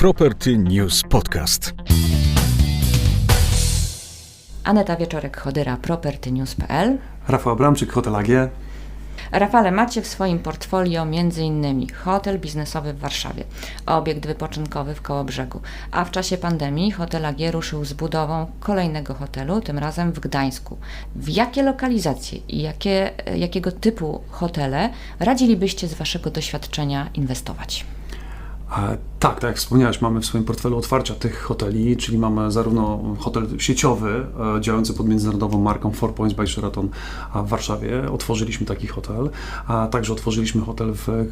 Property News Podcast. Aneta Wieczorek-Chodyra, propertynews.pl. Rafał Abramczyk, Hotel AG. Rafale, macie w swoim portfolio m.in. hotel biznesowy w Warszawie, obiekt wypoczynkowy w Kołobrzegu, a w czasie pandemii hotel AG ruszył z budową kolejnego hotelu, tym razem w Gdańsku. W jakie lokalizacje i jakie, jakiego typu hotele radzilibyście z Waszego doświadczenia inwestować? Tak, tak jak wspomniałeś, mamy w swoim portfelu otwarcia tych hoteli, czyli mamy zarówno hotel sieciowy e, działający pod międzynarodową marką Four Points by Sheraton w Warszawie. Otworzyliśmy taki hotel, a także otworzyliśmy hotel w e,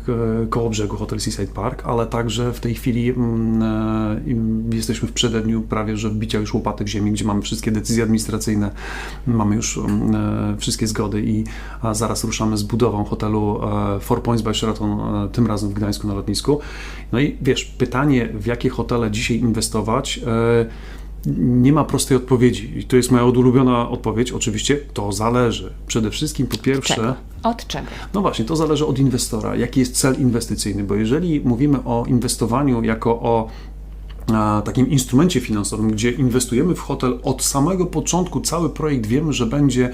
Kołobrzegu, hotel Seaside Park, ale także w tej chwili mm, e, jesteśmy w przededniu prawie, że wbicia już łopatek ziemi, gdzie mamy wszystkie decyzje administracyjne, mamy już mm, wszystkie zgody i zaraz ruszamy z budową hotelu Four Points by Sheraton, tym razem w Gdańsku na lotnisku. No i wiesz, pytanie, w jakie hotele dzisiaj inwestować, e, nie ma prostej odpowiedzi. I to jest moja ulubiona odpowiedź. Oczywiście to zależy. Przede wszystkim po pierwsze. Czego? Od czego? No właśnie, to zależy od inwestora, jaki jest cel inwestycyjny, bo jeżeli mówimy o inwestowaniu jako o takim instrumencie finansowym, gdzie inwestujemy w hotel od samego początku, cały projekt wiemy, że będzie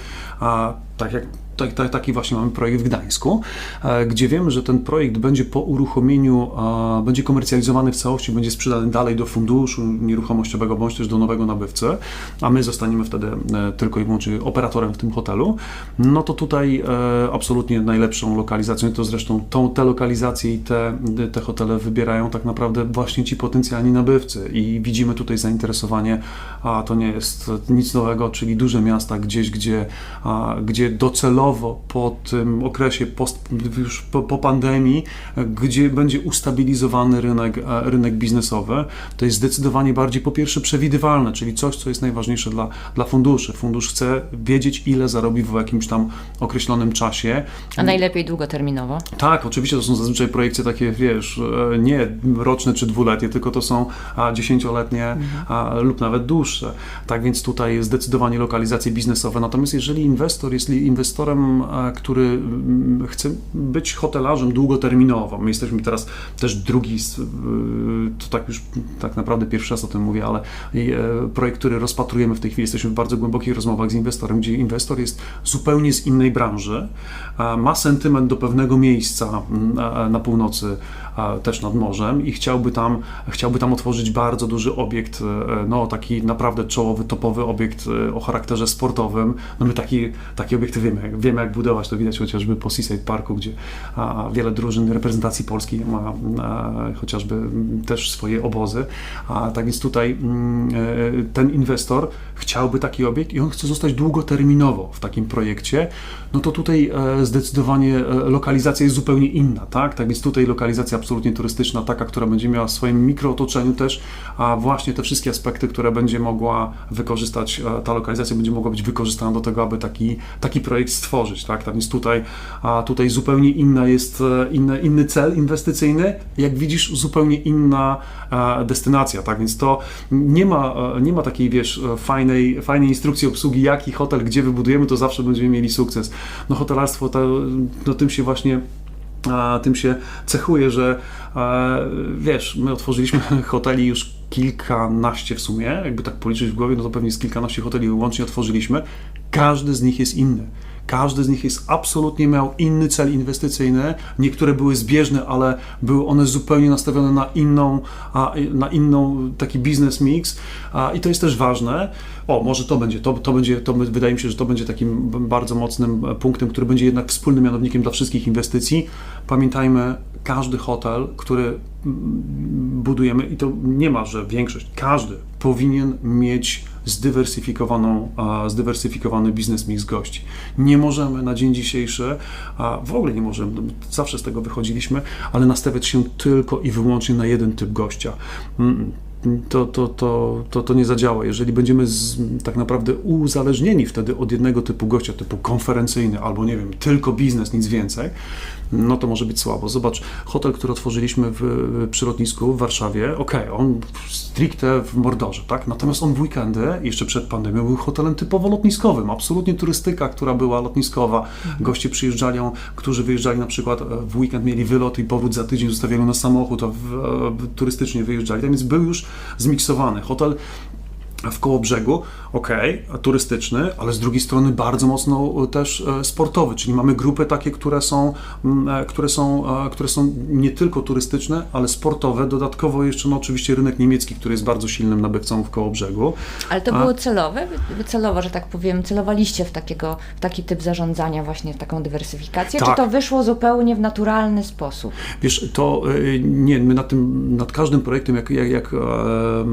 tak jak tak, tak, taki właśnie mamy projekt w Gdańsku, e, gdzie wiemy, że ten projekt będzie po uruchomieniu, a, będzie komercjalizowany w całości, będzie sprzedany dalej do funduszu nieruchomościowego bądź też do nowego nabywcy, a my zostaniemy wtedy e, tylko i wyłącznie operatorem w tym hotelu, no to tutaj e, absolutnie najlepszą lokalizacją, to zresztą tą, te lokalizacje i te, te hotele wybierają tak naprawdę właśnie ci potencjalni nabywcy. I widzimy tutaj zainteresowanie, a to nie jest nic nowego, czyli duże miasta gdzieś, gdzie, a, gdzie docelowo po tym okresie post, już po, po pandemii, gdzie będzie ustabilizowany rynek, e, rynek biznesowy, to jest zdecydowanie bardziej po pierwsze przewidywalne, czyli coś, co jest najważniejsze dla, dla funduszy. Fundusz chce wiedzieć, ile zarobi w jakimś tam określonym czasie. A najlepiej długoterminowo? Tak, oczywiście to są zazwyczaj projekcje takie, wiesz, e, nie roczne czy dwuletnie, tylko to są dziesięcioletnie a, lub nawet dłuższe. Tak więc tutaj zdecydowanie lokalizacje biznesowe. Natomiast jeżeli inwestor jest inwestorem, który mm, chce być hotelarzem długoterminowo, my jesteśmy teraz też drugi, to tak już tak naprawdę pierwszy raz o tym mówię, ale e, projekt, który rozpatrujemy w tej chwili, jesteśmy w bardzo głębokich rozmowach z inwestorem, gdzie inwestor jest zupełnie z innej branży, ma sentyment do pewnego miejsca mm, na północy, też nad morzem i chciałby tam, chciałby tam otworzyć bardzo duży obiekt, e, no taki naprawdę czołowy, topowy obiekt e, o charakterze sportowym. No my taki, takie obiekty wiemy, wiemy jak budować, to widać chociażby po Seaside Parku, gdzie wiele drużyn reprezentacji Polski ma chociażby też swoje obozy. A, tak więc tutaj e, ten inwestor chciałby taki obiekt i on chce zostać długoterminowo w takim projekcie, no to tutaj e, zdecydowanie e, lokalizacja jest zupełnie inna, tak? Tak więc tutaj lokalizacja absolutnie turystyczna, taka, która będzie miała w swoim mikrootoczeniu też, a właśnie te wszystkie aspekty, które będzie mogła wykorzystać, e, ta lokalizacja będzie mogła być wykorzystana do tego, aby taki, taki projekt stworzyć, tak? Tak więc tutaj, a tutaj zupełnie inna jest, e, inny, inny cel inwestycyjny, jak widzisz, zupełnie inna e, destynacja, tak? Więc to nie ma, nie ma takiej, wiesz, fajnej, fajnej instrukcji obsługi, jaki hotel, gdzie wybudujemy, to zawsze będziemy mieli sukces. No hotelarstwo, to, no tym się właśnie a, tym się cechuje, że e, wiesz, my otworzyliśmy hoteli już kilkanaście w sumie, jakby tak policzyć w głowie, no to pewnie z kilkanaście hoteli łącznie otworzyliśmy. Każdy z nich jest inny. Każdy z nich jest absolutnie miał inny cel inwestycyjny. Niektóre były zbieżne, ale były one zupełnie nastawione na inną, na inną taki biznes mix. I to jest też ważne. O, może to będzie, to, to będzie, to wydaje mi się, że to będzie takim bardzo mocnym punktem, który będzie jednak wspólnym mianownikiem dla wszystkich inwestycji. Pamiętajmy, każdy hotel, który mm, budujemy, i to nie ma, że większość, każdy powinien mieć zdywersyfikowaną, zdywersyfikowany biznes mix gości. Nie możemy na dzień dzisiejszy, a w ogóle nie możemy, no, zawsze z tego wychodziliśmy, ale nastawiać się tylko i wyłącznie na jeden typ gościa. Mm, to, to, to, to, to nie zadziała. Jeżeli będziemy z, tak naprawdę uzależnieni wtedy od jednego typu gościa, typu konferencyjny, albo nie wiem, tylko biznes, nic więcej, no to może być słabo. Zobacz, hotel, który otworzyliśmy w, przy lotnisku w Warszawie, okej, on stricte w Mordorze, tak? Natomiast on w weekendy, jeszcze przed pandemią, był hotelem typowo lotniskowym. Absolutnie turystyka, która była lotniskowa. Goście przyjeżdżali, którzy wyjeżdżali na przykład e, w weekend, mieli wylot i powrót za tydzień, zostawiali na samochód, a w, e, turystycznie wyjeżdżali. Tak więc był już zmiksowany. Hotel w koło brzegu, ok, turystyczny, ale z drugiej strony bardzo mocno też e, sportowy, czyli mamy grupy takie, które są, e, które są, e, które są nie tylko turystyczne, ale sportowe. Dodatkowo jeszcze no, oczywiście rynek niemiecki, który jest bardzo silnym nabywcą w koło brzegu. Ale to było celowe? Celowo, że tak powiem, celowaliście w, takiego, w taki typ zarządzania, właśnie w taką dywersyfikację? Tak. Czy to wyszło zupełnie w naturalny sposób? Wiesz, to nie, my nad tym, nad każdym projektem, jak, jak, jak, e,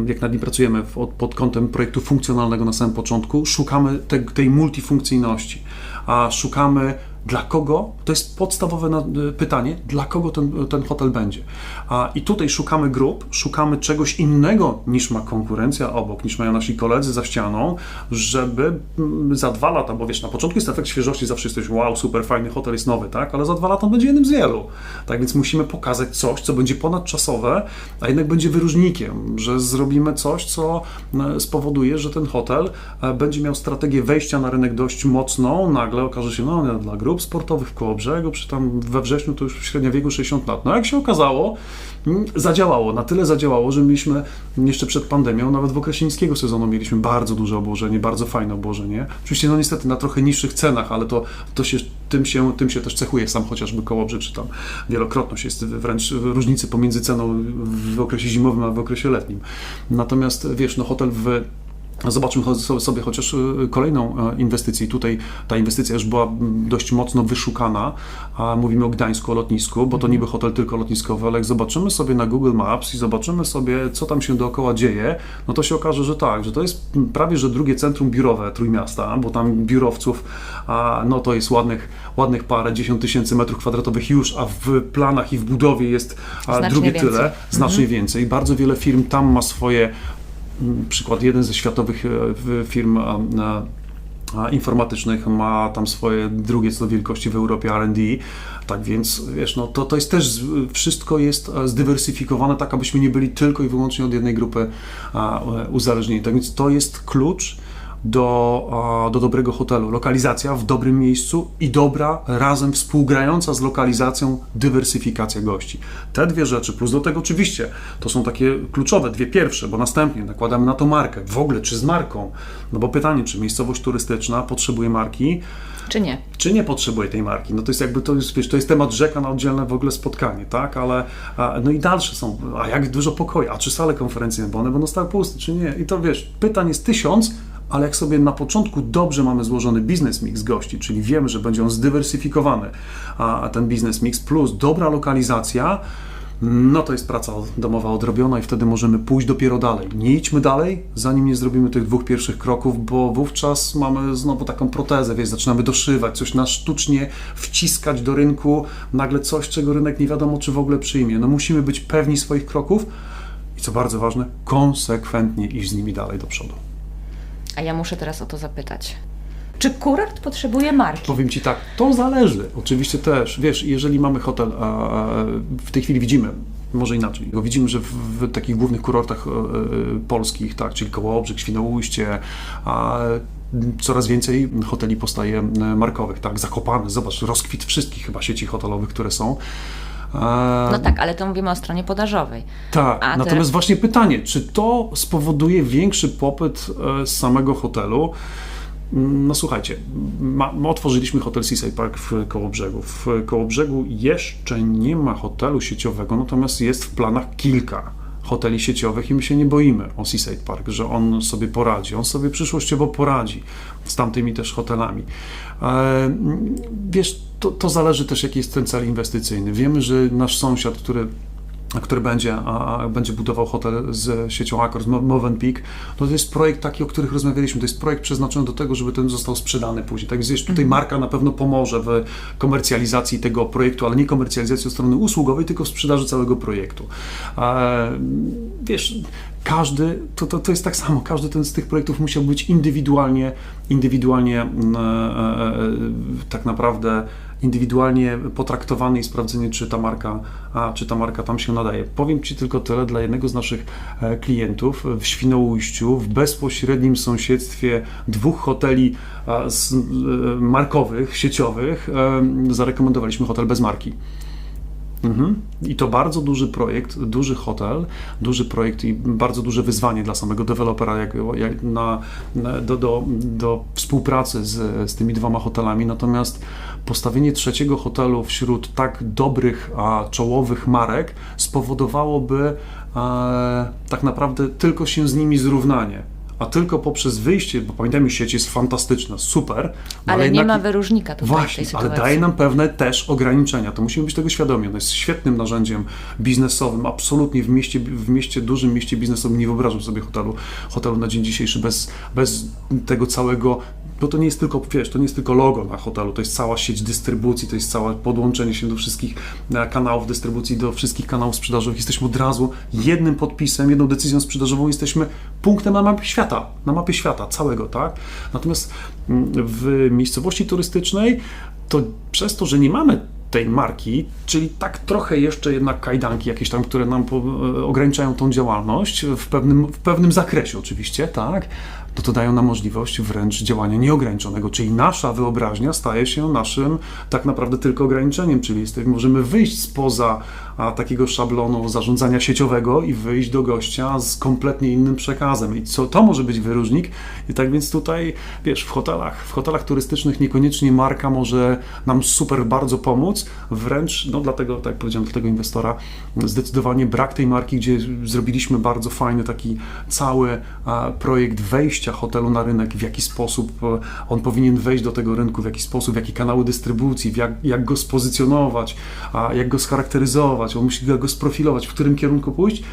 jak nad nim pracujemy pod kątem projektu funkcjonalnego na samym początku, szukamy te, tej multifunkcyjności, a szukamy dla kogo, to jest podstawowe y, pytanie, dla kogo ten, ten hotel będzie. A, I tutaj szukamy grup, szukamy czegoś innego niż ma konkurencja obok, niż mają nasi koledzy za ścianą, żeby mm, za dwa lata, bo wiesz, na początku jest efekt świeżości, zawsze jesteś wow, super fajny hotel jest nowy, tak? Ale za dwa lata on będzie jednym z wielu. Tak więc musimy pokazać coś, co będzie ponadczasowe, a jednak będzie wyróżnikiem, że zrobimy coś, co e, spowoduje, że ten hotel e, będzie miał strategię wejścia na rynek dość mocną, nagle okaże się, no dla grup sportowych w Kołobrzegu, przy tam we wrześniu to już średnia wieku 60 lat. No jak się okazało, mm, zadziałało, na tyle zadziałało, że mieliśmy jeszcze przed pandemią, nawet w okresie niskiego sezonu mieliśmy bardzo duże obłożenie, bardzo fajne obłożenie. Oczywiście no niestety na trochę niższych cenach, ale to, to się, tym, się, tym się też cechuje sam chociażby Kołobrzeg, czy tam wielokrotność jest wręcz różnicy pomiędzy ceną w okresie zimowym, a w okresie letnim. Natomiast wiesz, no hotel w Zobaczmy sobie chociaż y, kolejną e, inwestycję. Tutaj ta inwestycja już była mm, dość mocno wyszukana, mówimy o Gdańsku, o lotnisku, bo to niby hotel tylko lotniskowy, ale jak zobaczymy sobie na Google Maps i zobaczymy sobie, co tam się dookoła dzieje, no to się okaże, że tak, że to jest mm, prawie, że drugie centrum biurowe Trójmiasta, bo tam biurowców, no to jest ładnych, ładnych parę, dziesiąt tysięcy metrów kwadratowych już, a w planach i w budowie jest Znacznie drugie więcej. tyle, znacznie więcej. Bardzo wiele firm tam ma swoje przykład jeden ze światowych e, firm informatycznych ma tam swoje drugie co do wielkości w Europie R&D, tak więc wiesz, no to, to jest też, wszystko jest e, zdywersyfikowane tak, abyśmy nie byli tylko i wyłącznie od jednej grupy e, uzależnieni, tak więc to jest klucz do, do dobrego hotelu. Lokalizacja w dobrym miejscu i dobra, razem współgrająca z lokalizacją dywersyfikacja gości. Te dwie rzeczy, plus do tego oczywiście, to są takie kluczowe, dwie pierwsze, bo następnie nakładamy na to markę. W ogóle, czy z marką? No bo pytanie, czy miejscowość turystyczna potrzebuje marki, Czy nie? czy nie potrzebuje tej marki? No to jest jakby, to jest, wiesz, to jest temat rzeka na oddzielne w ogóle spotkanie, tak? Ale, a, no i dalsze są, a jak dużo pokoju, a czy sale konferencyjne, bo one będą stały puste, czy nie? I to wiesz, pytań jest tysiąc, ale jak sobie na początku dobrze mamy złożony biznes mix gości, czyli wiemy, że będzie on zdywersyfikowany, a, ten biznes mix plus dobra lokalizacja, no to jest praca domowa odrobiona i wtedy możemy pójść dopiero dalej. Nie idźmy dalej, zanim nie zrobimy tych dwóch pierwszych kroków, bo wówczas mamy znowu taką protezę, wiesz, zaczynamy doszywać, coś na sztucznie wciskać do rynku, nagle coś, czego rynek nie wiadomo, czy w ogóle przyjmie. No musimy być pewni swoich kroków i co bardzo ważne, konsekwentnie iść z nimi dalej do przodu. A ja muszę teraz o to zapytać. Czy kurort potrzebuje marki? Powiem Ci tak, to zależy. Oczywiście też, wiesz, jeżeli mamy hotel, a, w tej chwili widzimy, może inaczej, bo widzimy, że w, w takich głównych kurortach e, e, polskich, tak, czyli Kołobrzeg, Świnoujście, a coraz więcej hoteli powstaje e, markowych, tak, Zakopane, zobacz, rozkwit wszystkich chyba sieci hotelowych, które są. No tak, ale to mówimy o stronie podażowej. tak, A natomiast teraz- właśnie pytanie, czy to spowoduje większy popyt e, z samego hotelu? Mm, No słuchajcie, ma, my otworzyliśmy hotel Seaside Park w Kołobrzegu. W Kołobrzegu jeszcze nie ma hotelu sieciowego, natomiast jest w planach kilka hoteli sieciowych i my się nie boimy o Seaside Park, że on sobie poradzi. On sobie przyszłościowo poradzi z tamtymi też hotelami. E, wiesz, to, to zależy też jaki jest ten cel inwestycyjny. Wiemy, że nasz sąsiad, który który będzie, a, a będzie budował hotel z siecią Accor, z Mo- Movenpeak, no to jest projekt taki, o których rozmawialiśmy. To jest projekt przeznaczony do tego, żeby ten został sprzedany później. Tak więc tutaj marka na pewno pomoże w komercjalizacji tego projektu, ale nie komercjalizacji od strony usługowej, tylko w sprzedaży całego projektu. E, wiesz, każdy, to, to, to jest tak samo, każdy ten z tych projektów musiał być indywidualnie, indywidualnie mm, e, e, e, tak naprawdę indywidualnie potraktowany i sprawdzenie, czy ta marka, a, czy ta marka tam się nadaje. Powiem Ci tylko tyle, dla jednego z naszych e, klientów w Świnoujściu, w bezpośrednim sąsiedztwie dwóch hoteli e, markowych, sieciowych, zarekomendowaliśmy hotel bez marki. Mhm. I to bardzo duży projekt, duży hotel, duży projekt i bardzo duże wyzwanie dla samego dewelopera jak, jak na, na, do, do, do współpracy z, z tymi dwoma hotelami. Natomiast postawienie trzeciego hotelu wśród tak dobrych, a, czołowych marek spowodowałoby a, tak naprawdę tylko się z nimi zrównanie. A tylko poprzez wyjście, bo pamiętajmy, sieć jest fantastyczna, super. no Ale nie ma wyróżnika tutaj Właśnie, sytuacji. ale daje nam pewne też ograniczenia. To musimy być tego świadomi. Ono jest świetnym narzędziem biznesowym. Absolutnie w mieście, w mieście dużym mieście biznesowym nie wyobrażam sobie hotelu, hotelu na dzień dzisiejszy bez, bez tego całego. Bo to nie jest tylko, wiesz, to nie jest tylko logo na hotelu, to jest cała sieć dystrybucji, to jest całe podłączenie się do wszystkich e, kanałów dystrybucji, do wszystkich kanałów sprzedażowych. Jesteśmy od razu jednym podpisem, jedną decyzją sprzedażową, jesteśmy punktem na mapie świata, na mapie świata całego, tak? Natomiast mm, w miejscowości turystycznej to przez to, że nie mamy tej marki, czyli tak trochę jeszcze jednak kajdanki jakieś tam, które nam e, ograniczają tą działalność w pewnym, w pewnym zakresie oczywiście, tak, to to dają nam możliwość wręcz działania nieograniczonego, czyli nasza wyobraźnia staje się naszym tak naprawdę tylko ograniczeniem, czyli możemy wyjść spoza takiego szablonu zarządzania sieciowego i wyjść do gościa z kompletnie innym przekazem. I co to może być wyróżnik? I tak więc tutaj, wiesz, w hotelach, w hotelach turystycznych niekoniecznie marka może nam super bardzo pomóc, wręcz, no dlatego, tak jak powiedziałem, dla tego inwestora zdecydowanie brak tej marki, gdzie zrobiliśmy bardzo fajny taki cały projekt wejścia hotelu na rynek, w jaki sposób e, on powinien wejść do tego rynku, w jaki sposób, jakie kanały dystrybucji, jak, jak go spozycjonować, a jak go scharakteryzować, on musi go sprofilować, w którym kierunku pójść.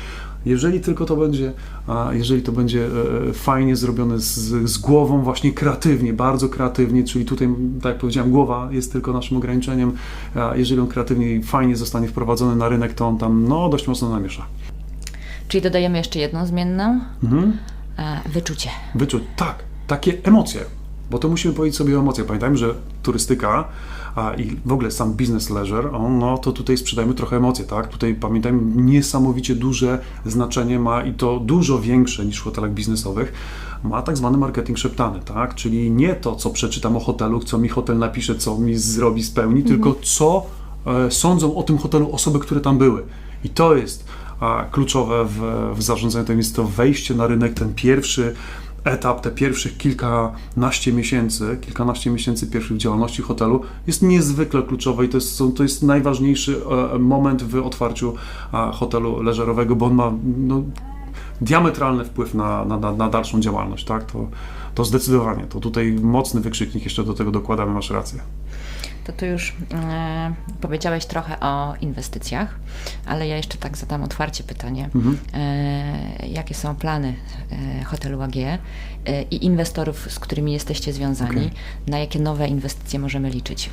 Jeżeli tylko to będzie, jeżeli to będzie e, fajnie zrobione z, z głową, właśnie kreatywnie, bardzo kreatywnie, czyli tutaj, tak jak powiedziałem, głowa jest tylko naszym ograniczeniem, jeżeli on kreatywnie i fajnie zostanie wprowadzony na rynek, to on tam no, dość mocno namiesza. Czyli dodajemy jeszcze jedną zmienną, Mhm. E, wyczucie. Wyczuć, tak, takie emocje, bo to musimy powiedzieć sobie o emocjach. Pamiętajmy, że turystyka a, i w ogóle sam business leisure, no to tutaj sprzedajemy trochę emocje, tak? Tutaj pamiętajmy, niesamowicie duże znaczenie ma i to dużo większe niż w hotelach biznesowych, ma tak zwany marketing szeptany, tak? Czyli nie to, co przeczytam o hotelu, co mi hotel napisze, co mi zrobi, spełni, tylko co e, sądzą o tym hotelu osoby, które tam były. I to jest kluczowe w, w zarządzaniu, to jest to wejście na rynek, ten pierwszy etap, te pierwszych kilkanaście miesięcy, kilkanaście miesięcy pierwszych działalności hotelu jest niezwykle kluczowe i to jest, to jest najważniejszy e, moment w otwarciu a, hotelu leżerowego, bo on ma no, diametralny wpływ na, na, na, na dalszą działalność, tak? To, to zdecydowanie, to tutaj mocny wykrzyknik jeszcze do tego dokładamy, masz rację. To tu już e, powiedziałeś trochę o inwestycjach, ale ja jeszcze tak zadam otwarcie pytanie. Mhm. E, jakie są plany e, hotelu AG e, i inwestorów, z którymi jesteście związani? Okej. Na jakie nowe inwestycje możemy liczyć?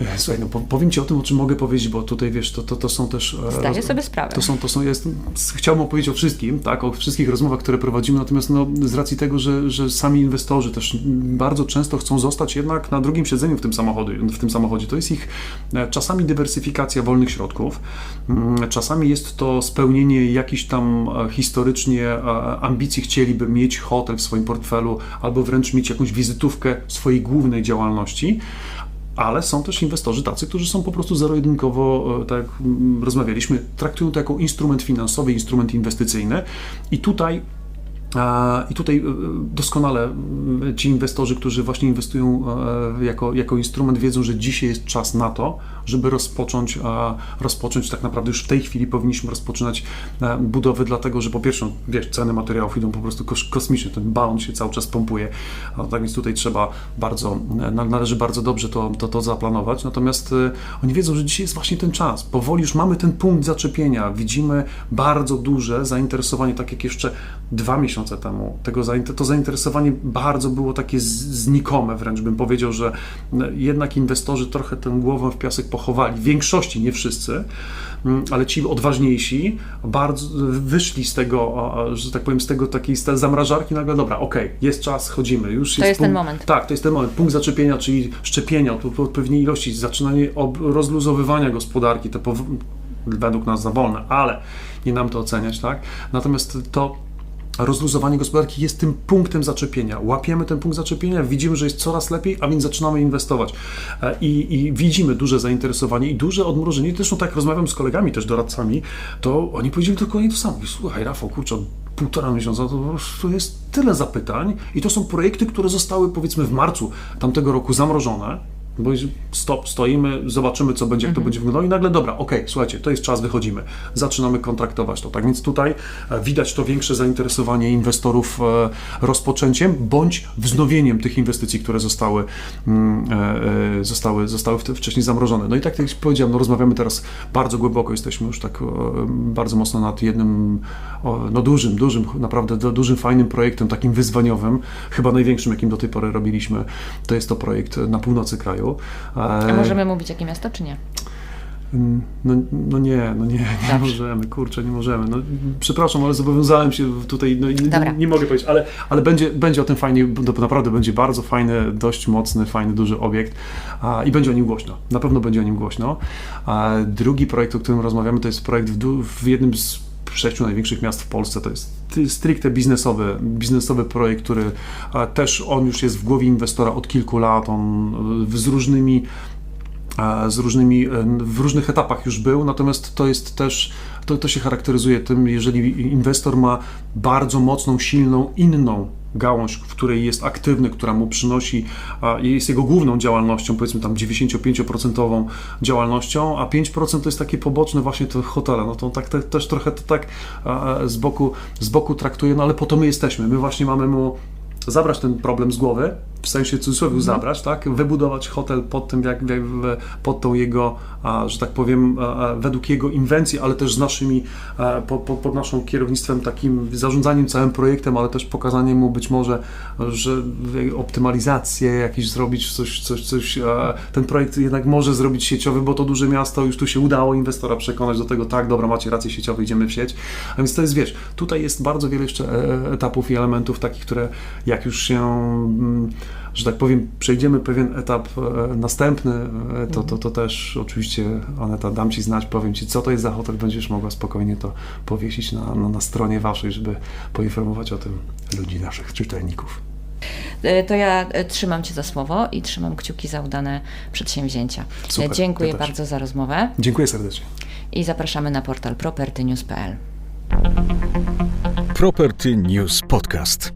E, Słuchaj, no po- powiem Ci o tym, o czym mogę powiedzieć, bo tutaj wiesz, to, to, to są też. e, Zdaję roz- sobie sprawę. To są, to są, jest, chciałbym opowiedzieć o wszystkim, tak, o wszystkich rozmowach, które prowadzimy, natomiast no, z racji tego, że, że sami inwestorzy też bardzo często chcą zostać jednak na drugim siedzeniu w tym samochodzie, w tym samochodzie. to jest ich e, czasami dywersyfikacja wolnych środków, mm, czasami jest to spełnienie jakichś tam historycznie ambicji, chcieliby mieć hotel w swoim portfelu, albo wręcz mieć jakąś wizytówkę swojej głównej działalności, ale są też inwestorzy tacy, którzy są po prostu zero-jedynkowo, e, tak jak mm, rozmawialiśmy, traktują to jako instrument finansowy, instrument inwestycyjny. I tutaj I tutaj e, doskonale ci inwestorzy, którzy właśnie inwestują e, jako, jako instrument, wiedzą, że dzisiaj jest czas na to, żeby rozpocząć, rozpocząć tak naprawdę już w tej chwili powinniśmy rozpoczynać e, budowę, dlatego że po pierwsze, wiesz, ceny materiałów idą po prostu kos- kosmicznie, ten balon się cały czas pompuje, tak więc tutaj trzeba bardzo, na- należy bardzo dobrze to, to, to zaplanować, natomiast oni wiedzą, że dzisiaj jest właśnie ten czas, powoli już mamy ten punkt zaczepienia, widzimy bardzo duże zainteresowanie, tak jak jeszcze dwa miesiące temu, tego, to zainteresowanie bardzo było takie znikome, wręcz bym powiedział, że jednak inwestorzy trochę tę głowę w piasek pochowali, w większości, nie wszyscy, ale ci odważniejsi bardzo wyszli z tego, że tak powiem, z tego takiej zamrażarki, nagle dobra, okej, jest czas, chodzimy, już To jest ten punkt, moment. Tak, to jest ten moment, punkt zaczepienia, czyli szczepienia, tu po pewnej ilości, zaczynanie rozluzowywania gospodarki, te według nas za wolne, ale nie nam to oceniać, tak? Natomiast to rozluzowanie gospodarki jest tym punktem zaczepienia. Łapiemy ten punkt zaczepienia, widzimy, że jest coraz lepiej, a więc zaczynamy inwestować. E, I, i widzimy duże zainteresowanie i duże odmrożenie. Zresztą tak rozmawiam z kolegami, też doradcami, to oni powiedzieli dokładnie to samo. Słuchaj, Rafał, kurczę, półtora miesiąca to prostu jest tyle zapytań i to są projekty, które zostały powiedzmy w marcu tamtego roku zamrożone, bo stop, stoimy, zobaczymy, co będzie, jak to będzie wyglądało i nagle, dobra, okej, słuchajcie, to jest czas, wychodzimy. Zaczynamy kontraktować to. Tak więc tutaj e, widać to większe zainteresowanie inwestorów e, rozpoczęciem bądź wznowieniem tych inwestycji, które zostały, mm, e, zostały, zostały wcześniej zamrożone. No i tak jak powiedziałem, no rozmawiamy teraz bardzo głęboko, jesteśmy już tak bardzo mocno nad jednym, no dużym, dużym, naprawdę du- dużym, fajnym projektem, takim wyzwaniowym, chyba największym, jakim do tej pory robiliśmy. To jest to projekt na północy kraju. E, A możemy mówić, jakie miasto, czy nie? no, no nie, no nie, nie Dobrze. możemy, kurczę, nie możemy. No, przepraszam, ale zobowiązałem się tutaj, no, nie, nie mogę powiedzieć, ale, ale będzie, będzie o tym fajnie, naprawdę będzie bardzo fajny, dość mocny, fajny, duży obiekt a, i będzie o nim głośno. Na pewno będzie o nim głośno. A drugi projekt, o którym rozmawiamy, to jest projekt w, w jednym z sześciu największych miast w Polsce. To jest stricte biznesowy, biznesowy projekt, który a, też on już jest w głowie inwestora od kilku lat. On y, z różnymi e, z różnymi, e, w różnych etapach już był, natomiast to jest też, to, to się charakteryzuje tym, jeżeli inwestor ma bardzo mocną, silną, inną gałąź, w której jest aktywny, która mu przynosi, jest jego główną działalnością, powiedzmy tam 95% działalnością, a 5% to jest takie poboczne właśnie te hotele, no to tak te, też trochę to tak z boku, z boku traktuje, no ale po to my jesteśmy, my właśnie mamy mu zabrać ten problem z głowy, w sensie cudzysłowie zabrać, tak? Wybudować hotel pod tym, jak, jak pod tą jego, że tak powiem, według jego inwencji, ale też z naszymi, a, po, po, pod naszym kierownictwem, takim zarządzaniem całym projektem, ale też pokazaniem mu być może, że optymalizację jakieś zrobić, coś, coś, coś, ten projekt jednak może zrobić sieciowy, bo to duże miasto, już tu się udało inwestora przekonać do tego, tak, dobra, macie rację sieciowe, idziemy w sieć. A więc to jest, wiesz, tutaj jest bardzo wiele jeszcze e, etapów i elementów takich, które jak już się, mm, że tak powiem, przejdziemy pewien etap e, następny, e, to, to, to też oczywiście, Aneta, dam Ci znać, powiem Ci, co to jest za hotel, będziesz mogła spokojnie to powiesić na, na, na stronie Waszej, żeby poinformować o tym ludzi, naszych czytelników. E, To ja trzymam Cię za słowo i trzymam kciuki za udane przedsięwzięcia. Super, Dziękuję ja bardzo za rozmowę Dziękuję serdecznie. i zapraszamy na portal propertynews.pl. Property News Podcast.